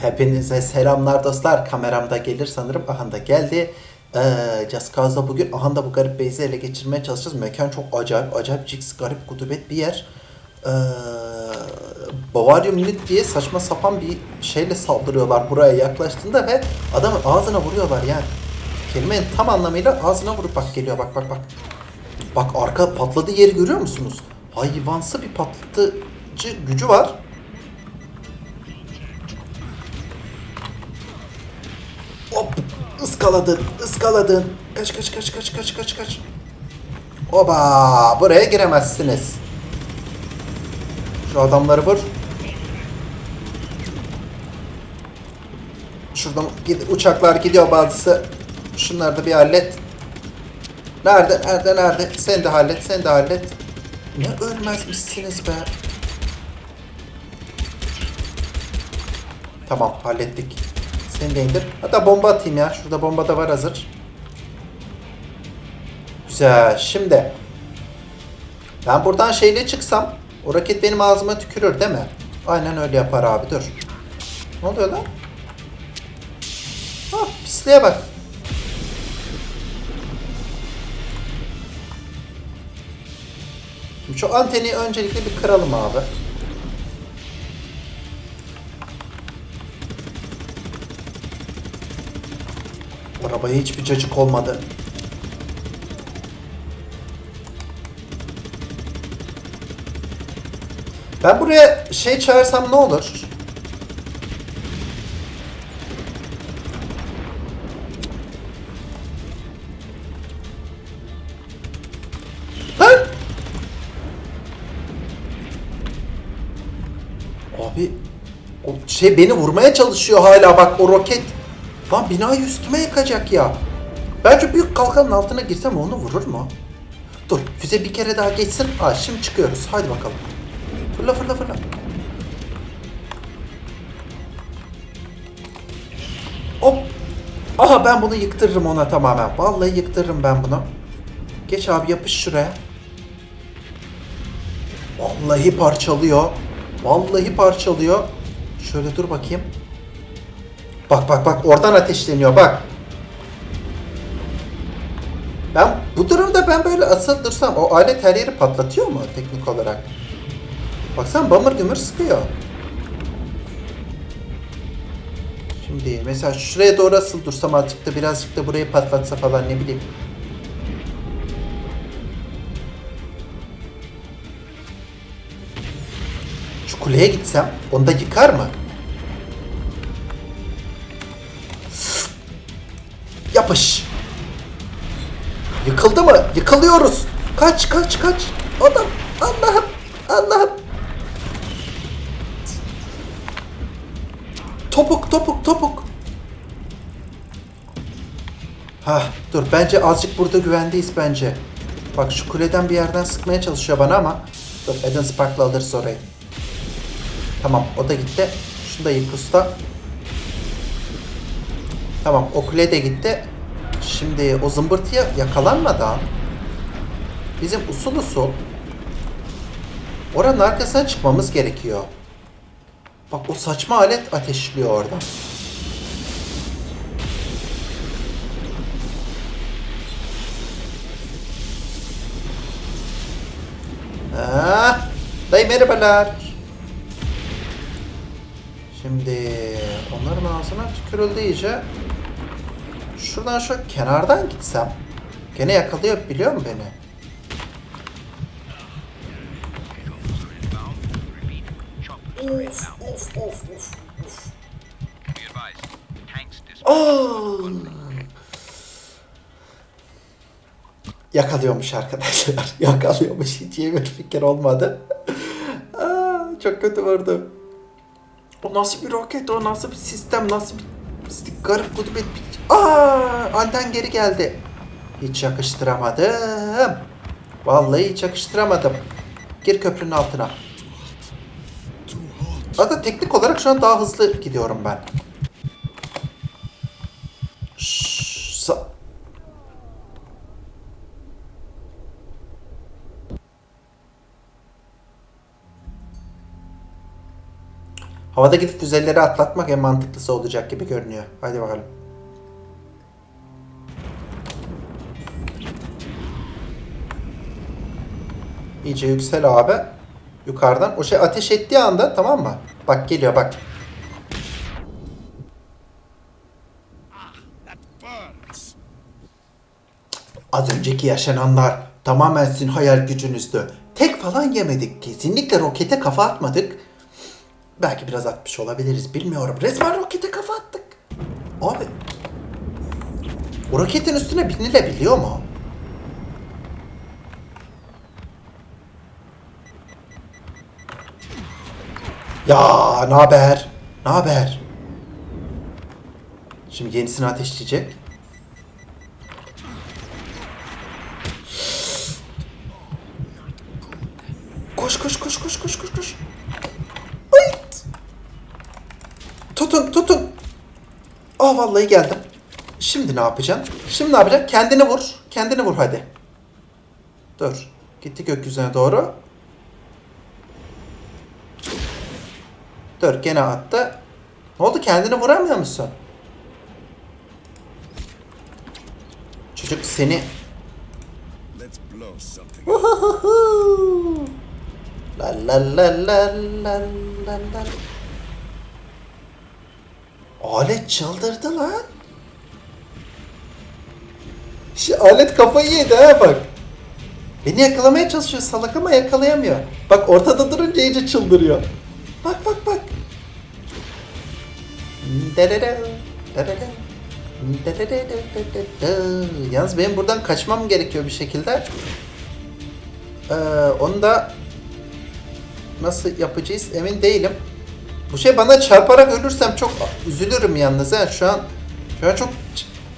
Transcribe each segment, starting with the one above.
Hepinize selamlar dostlar. Kameramda gelir sanırım. Aha da geldi. Ee, Just Cause'da bugün aha da bu garip base'i ele geçirmeye çalışacağız. Mekan çok acayip, acayip jigs, garip, kutubet bir yer. Ee, Bavarium Unit diye saçma sapan bir şeyle saldırıyorlar buraya yaklaştığında ve adamın ağzına vuruyorlar yani. Kelimenin tam anlamıyla ağzına vurup bak geliyor bak bak bak. Bak arka patladığı yeri görüyor musunuz? Hayvansı bir patlatıcı gücü var. Hop! Iskaladın, ıskaladın. Kaç kaç kaç kaç kaç kaç kaç. Oba! Buraya giremezsiniz. Şu adamları vur. Şuradan gid- uçaklar gidiyor bazısı. Şunları da bir hallet. Nerede, nerede, nerede? Sen de hallet, sen de hallet. Ne ölmezmişsiniz be. Tamam, hallettik. Seni de indir. Hatta bomba atayım ya. Şurada bomba da var hazır. Güzel. Şimdi. Ben buradan şeyle çıksam o raket benim ağzıma tükürür değil mi? Aynen öyle yapar abi dur. Ne oluyor lan? Ah pisliğe bak. Şu anteni öncelikle bir kıralım abi. Arabaya hiçbir cacık olmadı. Ben buraya şey çağırsam ne olur? Abi o şey beni vurmaya çalışıyor hala bak o roket. Lan binayı üstüme yıkacak ya. Bence büyük kalkanın altına girsem onu vurur mu? Dur füze bir kere daha geçsin. Aa şimdi çıkıyoruz. Hadi bakalım. Fırla fırla fırla. Hop. Aha ben bunu yıktırırım ona tamamen. Vallahi yıktırırım ben bunu. Geç abi yapış şuraya. Vallahi parçalıyor. Vallahi parçalıyor. Şöyle dur bakayım. Bak bak bak oradan ateşleniyor bak. Ben bu durumda ben böyle asıl dursam o alet her yeri patlatıyor mu teknik olarak? Baksana bamır gümür sıkıyor. Şimdi mesela şuraya doğru asıl dursam azıcık da birazcık da burayı patlatsa falan ne bileyim. Şu kuleye gitsem onu da yıkar mı? Yapış. Yıkıldı mı? Yıkılıyoruz. Kaç kaç kaç. Adam Allah'ım Allah'ım. Topuk topuk topuk. Hah dur bence azıcık burada güvendeyiz bence. Bak şu kuleden bir yerden sıkmaya çalışıyor bana ama. Dur Eden Spark'la alırız orayı. Tamam o da gitti. Şunu da yık usta. Tamam o kule de gitti. Şimdi o zımbırtıya yakalanmadan bizim usul usul oranın arkasına çıkmamız gerekiyor. Bak o saçma alet ateşliyor orada. Ha, dayı merhabalar. Şimdi onların ağzına tükürüldü iyice. Şuradan şu kenardan gitsem gene yakalıyor biliyor mu beni? Of of of of Aa! Yakalıyormuş arkadaşlar. Yakalıyormuş. Hiç iyi bir fikir olmadı. Aa, çok kötü vurdu. O nasıl bir roket? O nasıl bir sistem? Nasıl bir garip kutu bir... Aa, anten geri geldi. Hiç yakıştıramadım. Vallahi hiç yakıştıramadım. Gir köprünün altına. Zaten teknik olarak şu an daha hızlı gidiyorum ben. Sa- Havada gidip füzeleri atlatmak en mantıklısı olacak gibi görünüyor. Hadi bakalım. İyice yüksel abi. Yukarıdan. O şey ateş ettiği anda tamam mı? Bak geliyor bak. Az önceki yaşananlar tamamen sizin hayal gücünüzdü. Tek falan yemedik. Kesinlikle rokete kafa atmadık. Belki biraz atmış olabiliriz bilmiyorum. Resmen rokete kafa attık. Abi. O roketin üstüne binilebiliyor mu? Ya ne haber? Ne haber? Şimdi yenisini ateşleyecek. Koş koş koş koş koş koş koş. Ayt. Tutun tutun. Aa vallahi geldim. Şimdi ne yapacaksın? Şimdi ne yapacaksın? Kendini vur. Kendini vur hadi. Dur. Gitti gökyüzüne doğru. Dur gene attı. Ne oldu kendini vuramıyor musun? Çocuk seni. La la la la la la la. Alet çıldırdı lan. Şu alet kafayı yedi ha bak. Beni yakalamaya çalışıyor salak ama yakalayamıyor. Bak ortada durunca iyice çıldırıyor. Bak bak Yalnız benim buradan kaçmam gerekiyor bir şekilde. Ee, onu da nasıl yapacağız emin değilim. Bu şey bana çarparak ölürsem çok üzülürüm yalnız ha şu an. Şu an çok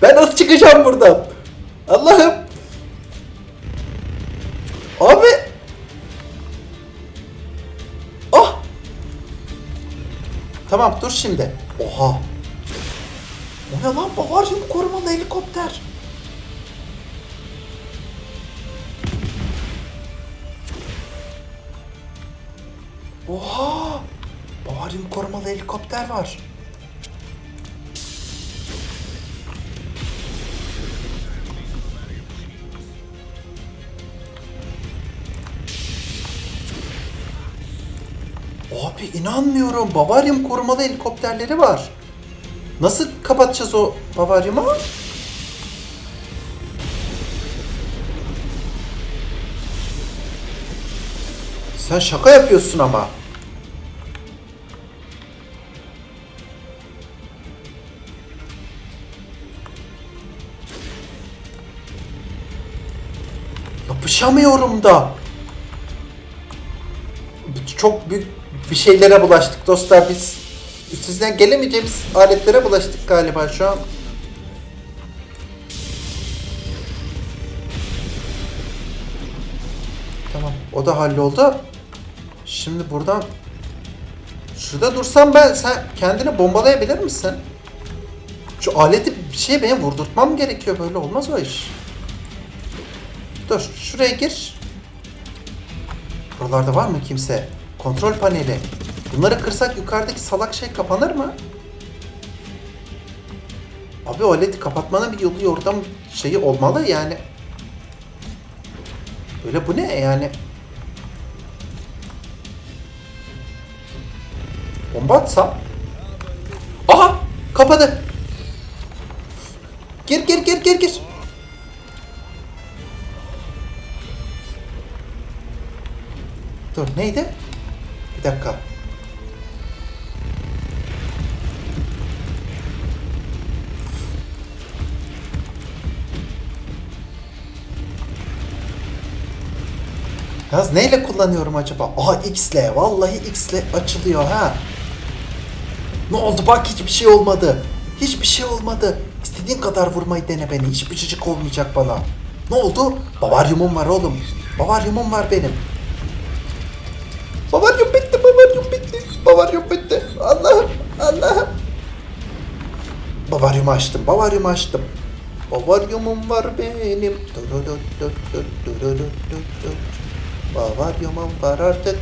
ben nasıl çıkacağım buradan? Allah'ım. Tamam dur şimdi. Oha. O ne lan? Bavaryum korumalı helikopter. Oha! Bavaryum korumalı helikopter var. İnanmıyorum. Bavaryum korumalı helikopterleri var. Nasıl kapatacağız o Bavaryum'u? Sen şaka yapıyorsun ama. Yapışamıyorum da. Çok büyük bir şeylere bulaştık dostlar biz. Üstesinden gelemeyeceğimiz aletlere bulaştık galiba şu an. Tamam o da halloldu. Şimdi buradan şurada dursam ben sen kendini bombalayabilir misin? Şu aleti bir şey benim vurdurtmam gerekiyor böyle olmaz o iş. Dur şuraya gir. Buralarda var mı kimse? Kontrol paneli. Bunları kırsak yukarıdaki salak şey kapanır mı? Abi o aleti kapatmanın bir yolu yordam şeyi olmalı yani. Böyle bu ne yani? Bomba atsam? Aha! Kapadı. Gir gir gir gir gir. Dur neydi? Bir dakika. Yaz neyle kullanıyorum acaba? Aha X ile. Vallahi X ile açılıyor ha. Ne oldu bak hiçbir şey olmadı. Hiçbir şey olmadı. İstediğin kadar vurmayı dene beni. Hiçbir cıcık olmayacak bana. Ne oldu? Bavaryumum var oğlum. Bavaryumum var benim. Bavaryum bitti, bavaryum bitti. Bavaryum bitti. Allah'ım, Allah'ım. Bavaryumu açtım, bavaryumu açtım. Bavaryumum var benim. Bavaryumum var artık.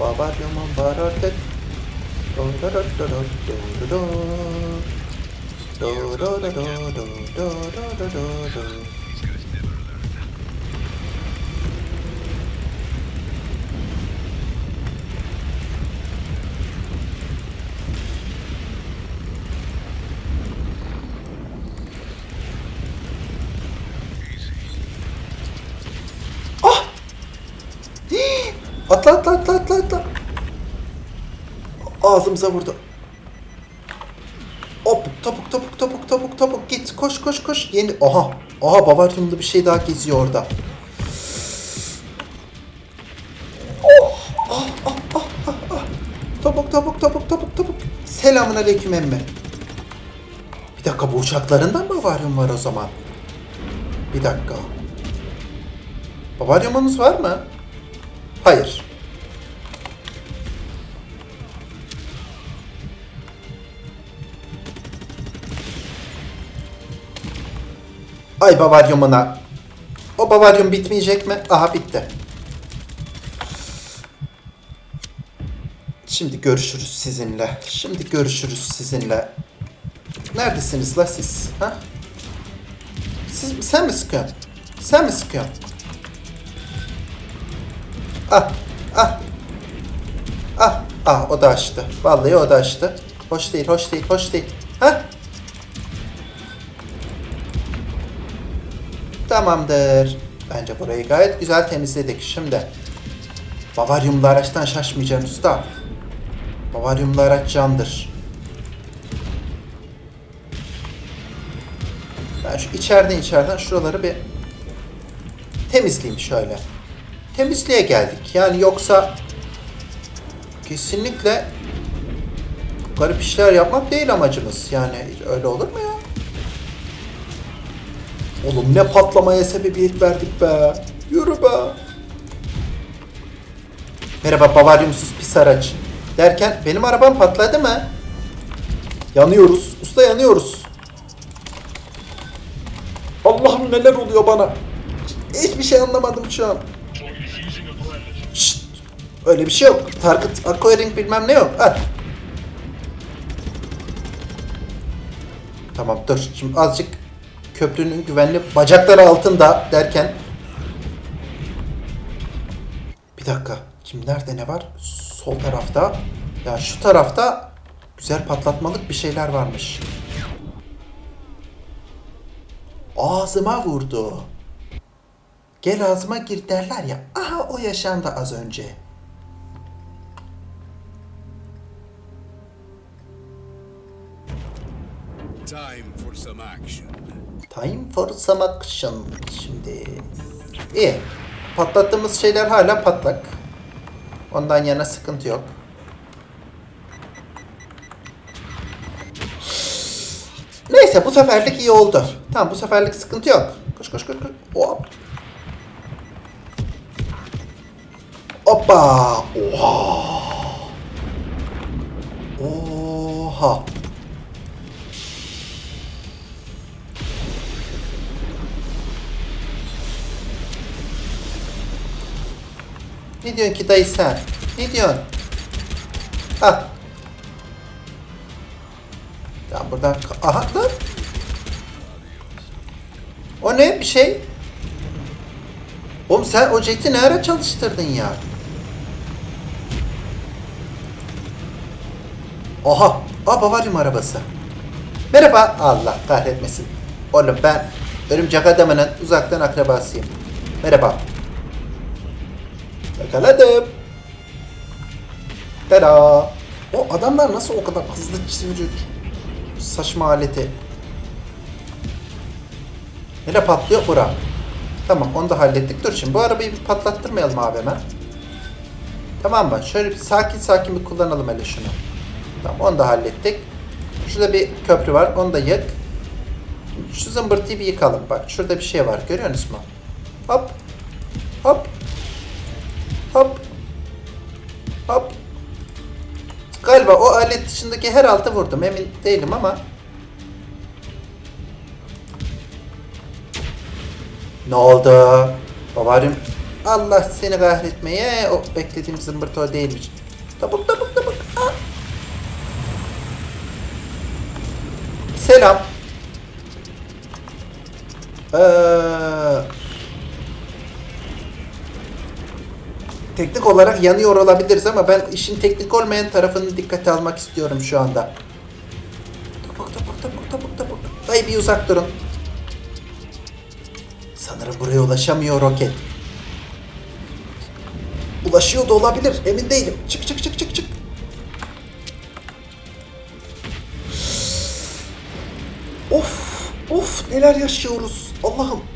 Bavaryumum var artık. Do do do do do do do. Do do do do do do Ağzımıza vurdu. Hop topuk topuk topuk topuk topuk git koş koş koş yeni aha aha bavaryumlu bir şey daha geziyor orada. Oh, ah, ah, ah. Topuk topuk topuk topuk topuk. Selamun aleyküm emmi. Bir dakika bu uçaklarından bavaryum var o zaman. Bir dakika. Bavaryumunuz var mı? Hayır. Ay bavaryumuna. O bavaryum bitmeyecek mi? Aha bitti. Şimdi görüşürüz sizinle. Şimdi görüşürüz sizinle. Neredesiniz la siz? Ha? Siz, sen mi sıkıyorsun? Sen mi sıkıyorsun? Ah, ah. Ah, ah o da açtı. Vallahi o da açtı. Hoş değil, hoş değil, hoş değil. Tamamdır. Bence burayı gayet güzel temizledik. Şimdi Bavaryumlu araçtan şaşmayacaksın usta. Bavaryumlu araç candır. Ben şu içeriden içeriden şuraları bir temizleyeyim şöyle. Temizliğe geldik. Yani yoksa kesinlikle garip işler yapmak değil amacımız. Yani öyle olur mu ya? Oğlum ne patlamaya sebebiyet verdik be. Yürü be. Merhaba bavaryumsuz pis araç. Derken benim arabam patladı mı? Yanıyoruz. Usta yanıyoruz. Allah'ım neler oluyor bana. Hiçbir şey anlamadım şu an. Şşt. Öyle bir şey yok. Target acquiring bilmem ne yok. Ha. Tamam dur. Şimdi azıcık köprünün güvenli bacakları altında derken bir dakika. Şimdi nerede ne var? Sol tarafta. Ya şu tarafta güzel patlatmalık bir şeyler varmış. Ağzıma vurdu. Gel ağzıma gir derler ya. Aha o yaşandı az önce. Time for some action. Time for some action. Şimdi. İyi. Patlattığımız şeyler hala patlak. Ondan yana sıkıntı yok. Neyse bu seferlik iyi oldu. Tamam bu seferlik sıkıntı yok. Koş koş koş koş. Hop. Hoppa. Oha. Oha. Ne diyorsun ki dayı sen? Ne diyorsun? Ah. Ya buradan... Aha lan. O ne? Bir şey. Oğlum sen o jeti ne ara çalıştırdın ya? Oha. Aa Bavaryum arabası. Merhaba. Allah kahretmesin. Oğlum ben örümcek adamının uzaktan akrabasıyım. Merhaba. Yakaladım. Tada. O adamlar nasıl o kadar hızlı çeviriyor? Saçma aleti. Nereye patlıyor? Bura. Tamam onu da hallettik. Dur şimdi bu arabayı bir patlattırmayalım abi hemen. Tamam mı? Şöyle bir sakin sakin bir kullanalım hele şunu. Tamam onu da hallettik. Şurada bir köprü var. Onu da yık. Şu zımbırtıyı bir yıkalım. Bak şurada bir şey var. Görüyorsunuz mu? Hop. Hop. Hop. Hop. Galiba o alet dışındaki her altı vurdum. Emin değilim ama. Ne oldu? Bavarım. Allah seni kahretmeye. O beklediğim zımbırt o değilmiş. Tabuk tabuk tabuk. Aa. Selam. Ee, teknik olarak yanıyor olabiliriz ama ben işin teknik olmayan tarafını dikkate almak istiyorum şu anda. Topuk topuk topuk topuk topuk. Dayı bir uzak durun. Sanırım buraya ulaşamıyor roket. Ulaşıyor da olabilir. Emin değilim. Çık çık çık çık çık. Of of neler yaşıyoruz. Allah'ım.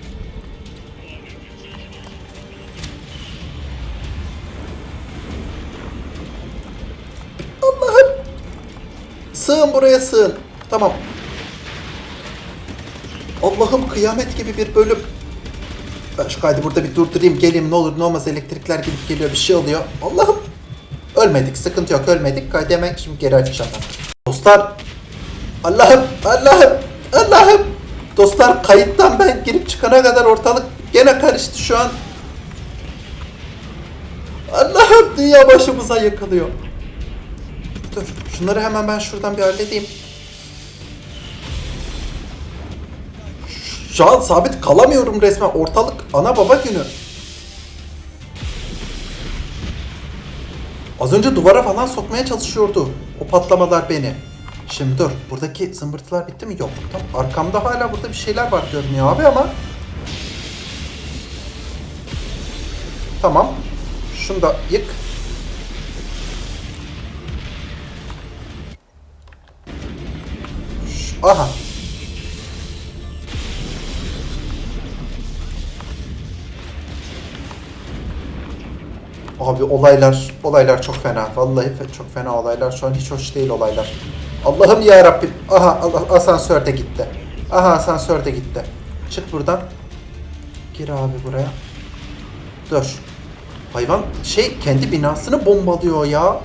Sığın buraya sığın. Tamam. Allah'ım kıyamet gibi bir bölüm. Ben şu kaydı burada bir durdurayım. Geleyim ne olur ne olmaz elektrikler gidip geliyor bir şey oluyor. Allah'ım. Ölmedik sıkıntı yok ölmedik. Kaydı hemen şimdi geri açacağım ben. Dostlar. Allah'ım Allah'ım Allah'ım. Dostlar kayıttan ben girip çıkana kadar ortalık gene karıştı şu an. Allah'ım dünya başımıza yıkılıyor. Dur şunları hemen ben şuradan bir halledeyim. Şu an sabit kalamıyorum resmen. Ortalık ana baba günü. Az önce duvara falan sokmaya çalışıyordu. O patlamalar beni. Şimdi dur. Buradaki zımbırtılar bitti mi? Yok. Tam arkamda hala burada bir şeyler var görünüyor abi ama. Tamam. Şunu da yık. Aha. Abi olaylar, olaylar çok fena. Vallahi çok fena olaylar. Şu an hiç hoş değil olaylar. Allah'ım ya Rabbim. Aha Allah, asansör de gitti. Aha asansör de gitti. Çık buradan. Gir abi buraya. Dur. Hayvan şey kendi binasını bombalıyor ya.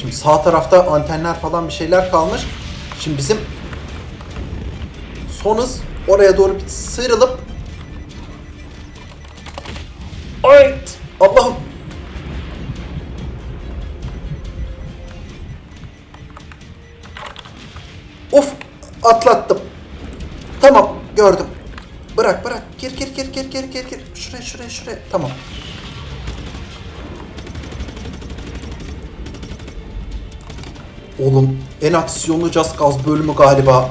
Şimdi sağ tarafta antenler falan bir şeyler kalmış. Şimdi bizim son hız oraya doğru bir sıyrılıp Ay! Allah'ım. Of! Atlattım. Tamam, gördüm. Bırak, bırak. Gir, gir, gir, gir, gir, gir, gir. Şuraya, şuraya, şuraya. Tamam. Oğlum, en aksiyonlu Just Gaz bölümü galiba.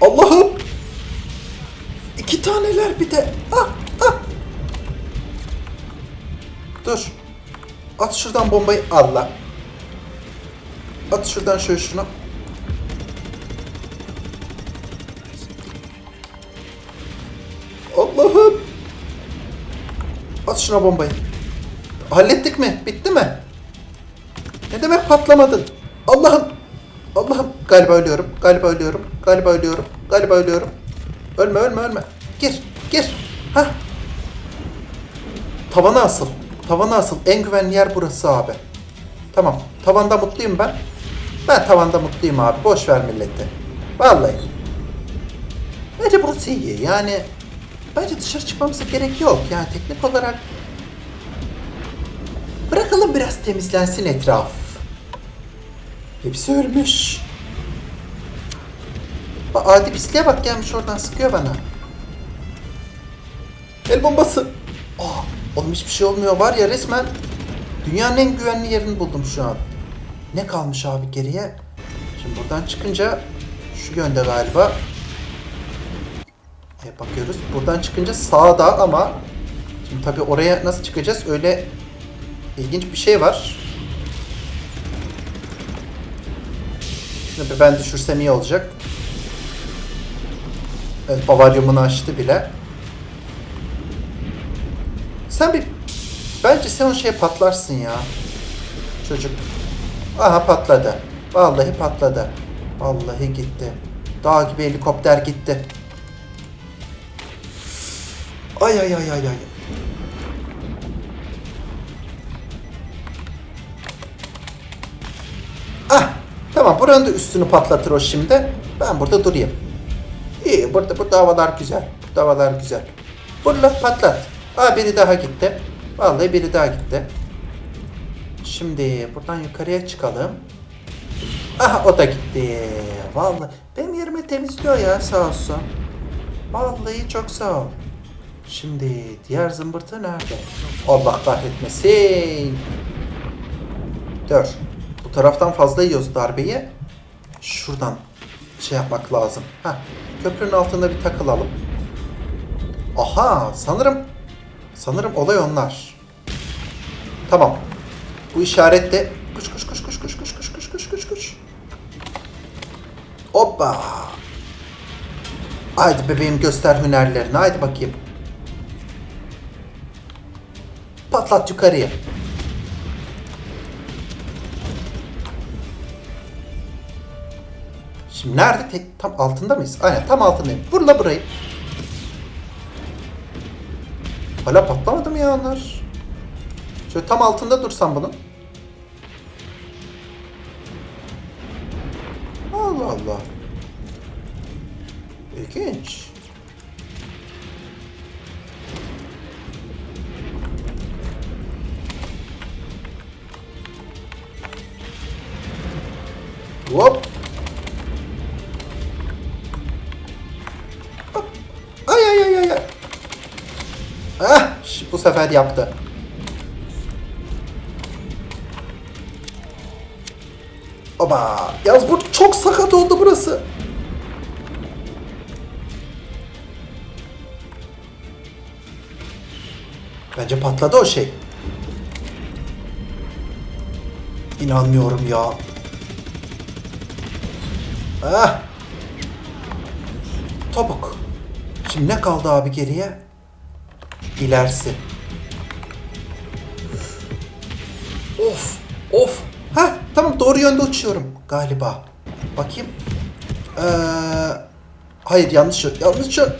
Allah'ım! İki taneler bir de. Ah, ah. Dur. At şuradan bombayı. Allah. At şuradan şöyle şunu. Şuna bombayı. Hallettik mi? Bitti mi? Ne demek patlamadın? Allah'ım. Allah'ım. Galiba ölüyorum. Galiba ölüyorum. Galiba ölüyorum. Galiba ölüyorum. Ölme ölme ölme. Gir. Gir. Ha. Tavana asıl. Tavana asıl. En güvenli yer burası abi. Tamam. Tavanda mutluyum ben. Ben tavanda mutluyum abi. Boş ver milleti. Vallahi. Bence burası iyi. Yani bence dışarı çıkmamıza gerek yok. Yani teknik olarak bırakalım biraz temizlensin etraf. Hepsi ölmüş. Bak adi pisliğe bak gelmiş oradan sıkıyor bana. El bombası. Aa, oğlum hiçbir şey olmuyor var ya resmen dünyanın en güvenli yerini buldum şu an. Ne kalmış abi geriye? Şimdi buradan çıkınca şu yönde galiba. E, bakıyoruz. Buradan çıkınca sağda ama şimdi tabii oraya nasıl çıkacağız? Öyle ilginç bir şey var. Şimdi ben düşürsem iyi olacak. Evet bavaryumunu açtı bile. Sen bir... Bence sen o şeye patlarsın ya. Çocuk. Aha patladı. Vallahi patladı. Vallahi gitti. Dağ gibi helikopter gitti. Ay ay ay ay ay. Buranın da üstünü patlatır o şimdi. Ben burada durayım. İyi burada burada havalar güzel. Burada havalar güzel. Fırlat patlat. Aa biri daha gitti. Vallahi biri daha gitti. Şimdi buradan yukarıya çıkalım. Aha o da gitti. Vallahi benim yerimi temizliyor ya sağ olsun. Vallahi çok sağ ol. Şimdi diğer zımbırtı nerede? Allah kahretmesin. Dur. Bu taraftan fazla yiyoruz darbeyi. Şuradan şey yapmak lazım. Heh. Köprünün altında bir takılalım. Aha sanırım sanırım olay onlar. Tamam. Bu işaret de kuş kuş kuş kuş kuş kuş kuş kuş kuş kuş kuş. Hoppa. Haydi bebeğim göster hünerlerini. Haydi bakayım. Patlat yukarıya. Şimdi nerede? Tek, tam altında mıyız? Aynen tam altındayım. Vur la burayı. Hala patlamadı mı ya onlar? Şöyle tam altında dursam bunun. Allah Allah. İlginç. Hop. Sefer yaptı. Oba! Yalnız bu çok sakat oldu burası. Bence patladı o şey. İnanmıyorum ya. Ah! Topuk. Şimdi ne kaldı abi geriye? İlerisi. Of, of. Ha, tamam doğru yönde uçuyorum galiba. Bakayım. Ee, hayır yanlış yön. Yanlış yön.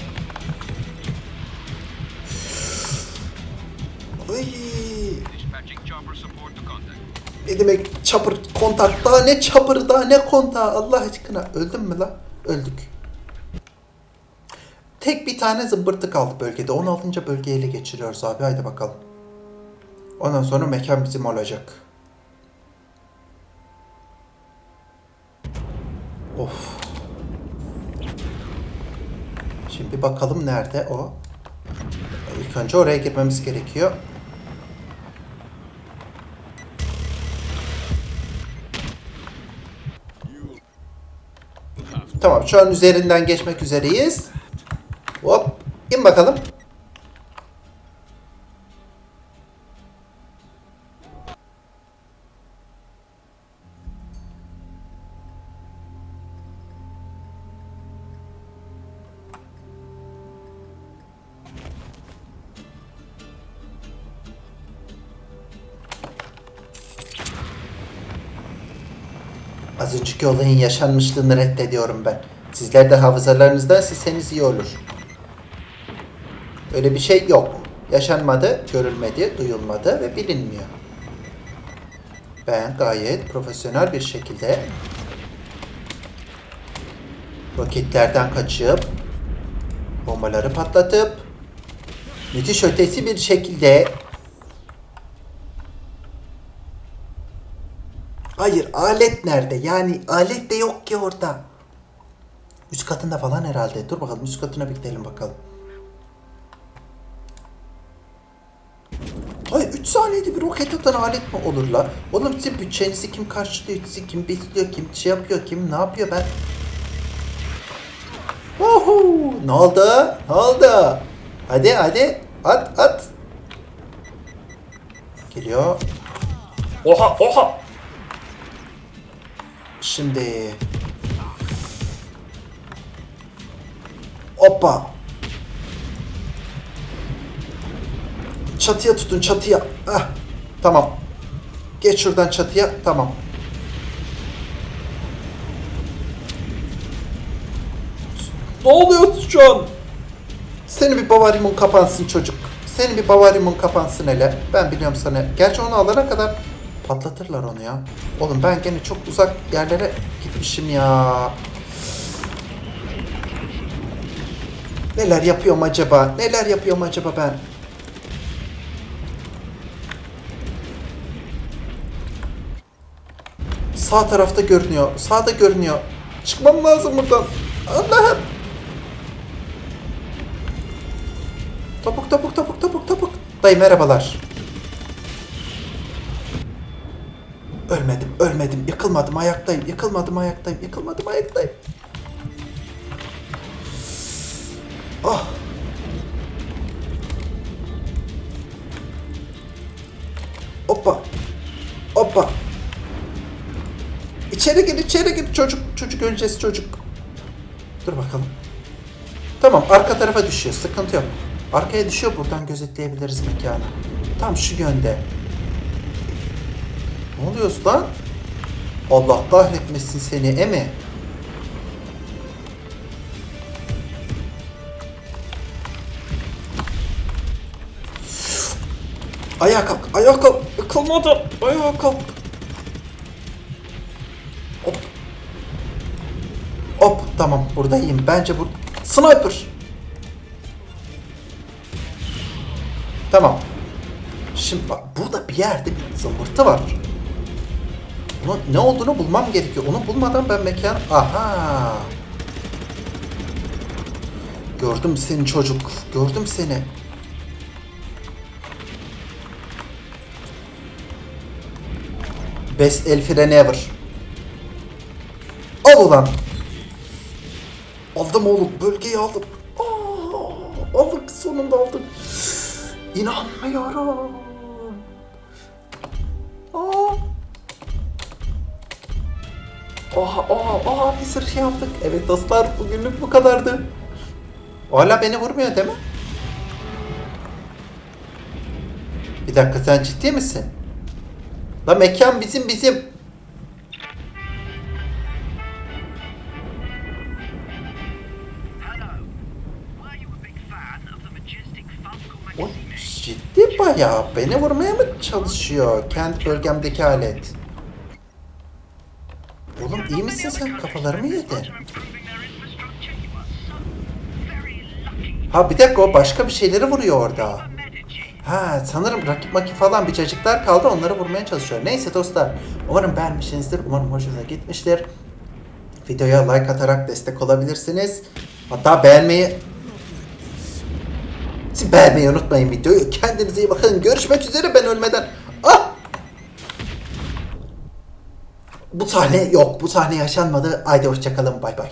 Ne demek çapır kontak daha ne çapırı daha ne kontağı Allah aşkına öldün mü la? Öldük. Tek bir tane zımbırtı kaldı bölgede. 16. bölgeyi ele geçiriyoruz abi. Haydi bakalım. Ondan sonra mekan bizim olacak. Of. Şimdi bakalım nerede o? İlk önce oraya girmemiz gerekiyor. Tamam şu an üzerinden geçmek üzereyiz. İn bakalım. Az önceki olayın yaşanmışlığını reddediyorum ben. Sizler de hafızalarınızdan silseniz iyi olur. Öyle bir şey yok. Yaşanmadı, görülmedi, duyulmadı ve bilinmiyor. Ben gayet profesyonel bir şekilde roketlerden kaçıp bombaları patlatıp müthiş ötesi bir şekilde Hayır alet nerede? Yani alet de yok ki orada. Üst katında falan herhalde. Dur bakalım üst katına bir gidelim bakalım. Hayır 3 saniyede bir roket atan alet mi olur la? Oğlum sizin bütçenizi kim karşılıyor, sizi kim besliyor, kim şey yapıyor, kim ne yapıyor ben? Ohu! Ne oldu? Ne oldu? Hadi hadi at at. Geliyor. Oha oha! Şimdi... Hoppa! Çatıya tutun çatıya. Ah, tamam. Geç şuradan çatıya. Tamam. Ne oluyor şu an? Senin bir bavarimun kapansın çocuk. Senin bir bavarimun kapansın hele. Ben biliyorum sana. Gerçi onu alana kadar patlatırlar onu ya. Oğlum ben gene çok uzak yerlere gitmişim ya. Neler yapıyorum acaba? Neler yapıyorum acaba ben? Sağ tarafta görünüyor. Sağda görünüyor. Çıkmam lazım buradan. Allah'ım. Topuk topuk topuk topuk topuk. Dayı merhabalar. Ölmedim, ölmedim. Yıkılmadım, ayaktayım. Yıkılmadım, ayaktayım. Yıkılmadım, ayaktayım. İçeri gir. Çocuk, çocuk öleceğiz çocuk. Dur bakalım. Tamam, arka tarafa düşüyor. Sıkıntı yok. Arkaya düşüyor, buradan gözetleyebiliriz mekanı. Tam şu yönde. Ne oluyorsun lan? Allah kahretmesin seni emi. Ayağa kalk, ayağa kalk. Yıkılmadı. Ayağa kalk. Buradayım. Bence bu... Sniper. Tamam. Şimdi bak burada bir yerde bir zımbırtı var. Bunun ne olduğunu bulmam gerekiyor. Onu bulmadan ben mekan... Aha! Gördüm seni çocuk. Gördüm seni. Best el freni ever. Al ulan. Aldım oğlum. Bölgeyi aldım. Aa, aldık sonunda aldık. İnanmıyorum. Aa. Oha oha oha bir sürü şey yaptık. Evet dostlar bugünlük bu kadardı. Hala beni vurmuyor değil mi? Bir dakika sen ciddi misin? La mekan bizim bizim. O ciddi bayağı beni vurmaya mı çalışıyor kent bölgemdeki alet? Oğlum iyi misin sen kafalarımı yedi. Ha bir dakika o başka bir şeyleri vuruyor orada. Ha sanırım rakip maki falan bir cacıklar kaldı onları vurmaya çalışıyor. Neyse dostlar umarım beğenmişsinizdir. Umarım hoşunuza gitmiştir. Videoya like atarak destek olabilirsiniz. Hatta beğenmeyi beğenmeyi unutmayın videoyu. Kendinize iyi bakın. Görüşmek üzere ben ölmeden. Ah! Bu sahne yok. Bu sahne yaşanmadı. Haydi hoşçakalın. Bay bay.